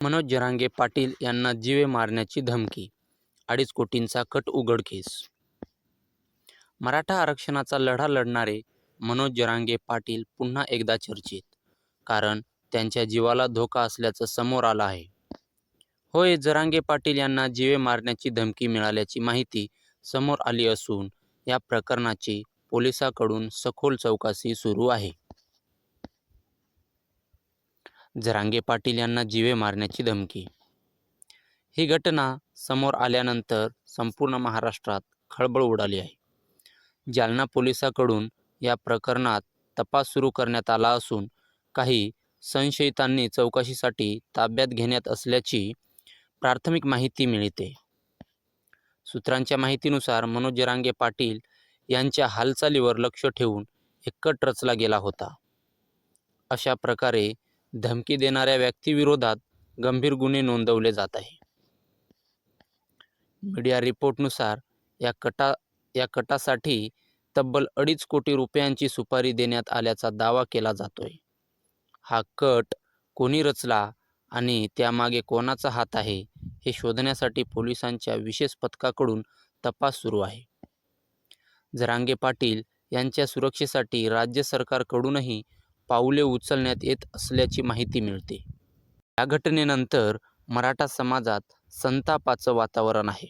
मनोज जरांगे पाटील यांना जीवे मारण्याची धमकी, अडीच कोटींचा कट उघडकीस मराठा आरक्षणाचा लढा लढणारे मनोज जरांगे पाटील पुन्हा एकदा चर्चेत, कारण त्यांच्या जीवाला धोका असल्याचं समोर आलं आहे. होय, जरांगे पाटील यांना जीवे मारण्याची धमकी मिळाल्याची माहिती समोर आली असून या प्रकरणाची पोलिसांकडून सखोल चौकशी सुरू आहे. जरांगे पाटील यांना जीवे मारण्याची धमकी ही घटना समोर आल्यानंतर संपूर्ण महाराष्ट्रात खळबळ उडाली आहे. जालना पोलिसांकडून या प्रकरणात तपास सुरू करण्यात आला असून काही संशयितांनी चौकशीसाठी ताब्यात घेण्यात असल्याची प्राथमिक माहिती मिळते. सूत्रांच्या माहितीनुसार मनोज जरांगे पाटील यांच्या हालचालीवर लक्ष ठेवून एक कट रचला गेला होता. अशा प्रकारे धमकी देणाऱ्या व्यक्तीविरोधात गंभीर गुन्हे नोंदवले जात आहे. मीडिया रिपोर्टनुसार या कटा या कटासाठी तब्बल अडीच कोटी रुपयांची सुपारी देण्यात आल्याचा दावा केला जातोय. हा कट कोणी रचला आणि त्यामागे कोणाचा हात आहे, हे शोधण्यासाठी पोलिसांच्या विशेष पथकाकडून तपास सुरू आहे. जरांगे पाटील यांच्या सुरक्षेसाठी राज्य सरकारकडूनही पाऊले उचलण्यात येत असल्याची माहिती मिळते. या घटनेनंतर मराठा समाजात संतापाचं वातावरण आहे.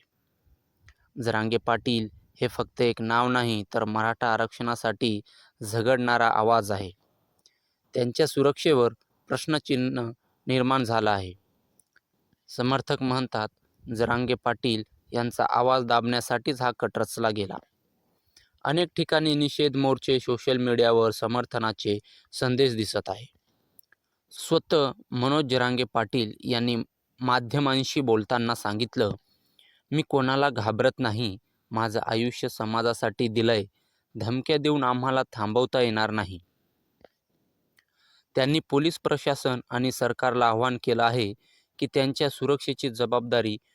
जरांगे पाटील हे फक्त एक नाव नाही तर मराठा आरक्षणासाठी झगडणारा आवाज आहे. त्यांच्या सुरक्षेवर प्रश्नचिन्ह निर्माण झालं आहे. समर्थक म्हणतात, जरांगे पाटील यांचा आवाज दाबण्यासाठीच हा कट रचला गेला. अनेक ठिकाणी निषेध मोर्चे, सोशल मीडियावर समर्थनाचे संदेश दिसत आहे. स्वतः मनोज जरांगे पाटील यांनी माध्यमांशी बोलताना सांगितलं, मी कोणाला घाबरत नाही. माझं आयुष्य समाजासाठी दिलंय. धमक्या देऊन आम्हाला थांबवता येणार नाही. त्यांनी पोलीस प्रशासन आणि सरकारला आवाहन केलं आहे की त्यांच्या सुरक्षेची जबाबदारी